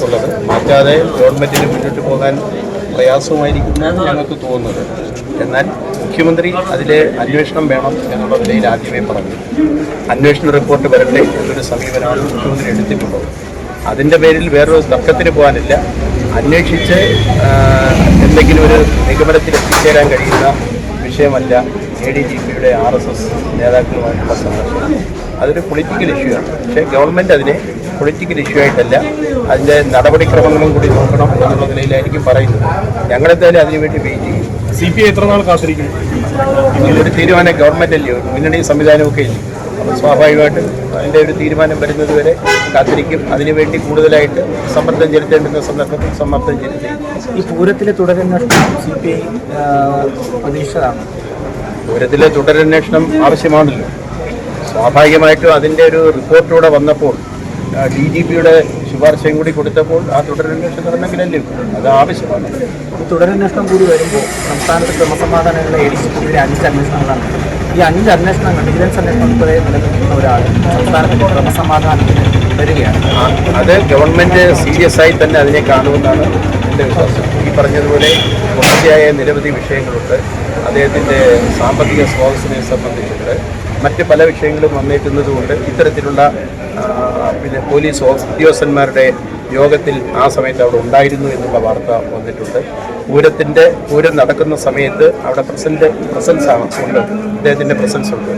കൂടാതെ ഗവൺമെന്റിന് മുന്നോട്ട് പോകാൻ പ്രയാസമായിരിക്കുമെന്നാണ് ഞങ്ങൾക്ക് തോന്നുന്നത്. എന്നാൽ മുഖ്യമന്ത്രി അതിൽ അന്വേഷണം വേണം എന്നുള്ള നിലയിൽ ആദ്യമേ പറഞ്ഞു. അന്വേഷണ റിപ്പോർട്ട് വരട്ടെ എന്നൊരു സമീപനമാണ് മുഖ്യമന്ത്രി എടുത്തിട്ടുള്ളത്. അതിന്റെ പേരിൽ വേറൊരു തർക്കത്തിന് പോകാനില്ല. അന്വേഷിച്ച് എന്തെങ്കിലും ഒരു നിഗമനത്തിൽ എത്തിച്ചേരാൻ കഴിയുന്ന വിഷയമല്ല എ ഡി ജി പിയുടെ ആർ എസ് എസ് നേതാക്കളുമായിട്ടുള്ള സന്ദർശനം അതൊരു പൊളിറ്റിക്കൽ ഇഷ്യൂ ആണ്. പക്ഷേ ഗവൺമെന്റ് അതിനെ പൊളിറ്റിക്കൽ ഇഷ്യൂ ആയിട്ടല്ല അതിന്റെ നടപടിക്രമങ്ങളും കൂടി നോക്കണം എന്നുള്ള നിലയിലായിരിക്കും പറയുന്നത്. ഞങ്ങളെന്തായാലും അതിനുവേണ്ടി വെയിറ്റ് ചെയ്യും. സി പി ഐ എത്ര നാൾ കാത്തിരിക്കും? ഇതിലൊരു തീരുമാനം ഗവൺമെന്റ് അല്ലയോ മുന്നണി സംവിധാനമൊക്കെ ഇല്ലേ? അപ്പോൾ സ്വാഭാവികമായിട്ടും അതിന്റെ ഒരു തീരുമാനം വരുന്നത് വരെ കാത്തിരിക്കും. അതിനുവേണ്ടി കൂടുതലായിട്ട് സമ്മർദ്ദം ചെലുത്തേണ്ടുന്ന സന്ദർഭത്തിൽ സമ്മർദ്ദം ചെലുത്തി. ഈ പൂരത്തിലെ തുടരുന്ന സി പി ഐ പ്രതീക്ഷിച്ചതാണ്. പൂരത്തിലെ തുടരന്വേഷണം ആവശ്യമാണല്ലോ. സ്വാഭാവികമായിട്ടും അതിന്റെ ഒരു റിപ്പോർട്ടൂടെ വന്നപ്പോൾ ഡി ജി പിയുടെ ശുപാർശയും കൂടി കൊടുത്തപ്പോൾ ആ തുടരന്വേഷണം നടന്നെങ്കിലല്ലേ അത് ആവശ്യമാണ്. ഈ തുടരന്വേഷണം കൂടി വരുമ്പോൾ സംസ്ഥാനത്ത് ക്രമസമാധാനങ്ങളെ പിയുടെ അഞ്ച് അന്വേഷണങ്ങളാണ്. ഈ അഞ്ച് അന്വേഷണങ്ങൾ വിജിലൻസ് അന്വേഷണം ഉൾപ്പെടെ നിലനിൽക്കുന്ന ഒരാൾ സംസ്ഥാനത്തിന്റെ ക്രമസമാധാനത്തിന് വരികയാണ്. അത് ഗവൺമെന്റ് സീരിയസ് ആയി തന്നെ അതിനെ കാണുമെന്നാണ് എന്റെ വിശ്വാസം. പറഞ്ഞതുപോലെ തുടർച്ചയായ നിരവധി വിഷയങ്ങളുണ്ട്. അദ്ദേഹത്തിന്റെ സാമ്പത്തിക സ്രോതസ്സിനെ സംബന്ധിച്ചിട്ട് മറ്റ് പല വിഷയങ്ങളും വന്നേക്കുന്നതുകൊണ്ട് ഇത്തരത്തിലുള്ള പിന്നെ പോലീസ് ഉദ്യോഗസ്ഥന്മാരുടെ യോഗത്തിൽ ആ സമയത്ത് അവിടെ ഉണ്ടായിരുന്നു എന്നുള്ള വാർത്ത വന്നിട്ടുണ്ട്. പൂരത്തിന്റെ പൂരം നടക്കുന്ന സമയത്ത് അവിടെ പ്രസന്റ് പ്രസൻസ് ആണ് ഉണ്ട്. അദ്ദേഹത്തിന്റെ പ്രസൻസ് ഉണ്ട്.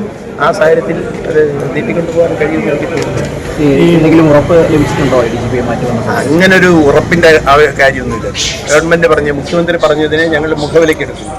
ആ സാഹചര്യത്തിൽ അത് നീട്ടിക്കൊണ്ടുപോകാൻ കഴിയുമെന്ന് എനിക്ക് എന്തെങ്കിലും ഉറപ്പ് ലഭിച്ചിട്ടുണ്ടോ? ഡി ജി പിയെ മാറ്റി അങ്ങനെ ഒരു ഉറപ്പിന്റെ കാര്യമൊന്നുമില്ല. ഗവൺമെന്റ് പറഞ്ഞ മുഖ്യമന്ത്രി പറഞ്ഞതിനെ ഞങ്ങൾ മുഖവിലേക്ക് എടുക്കുന്നു.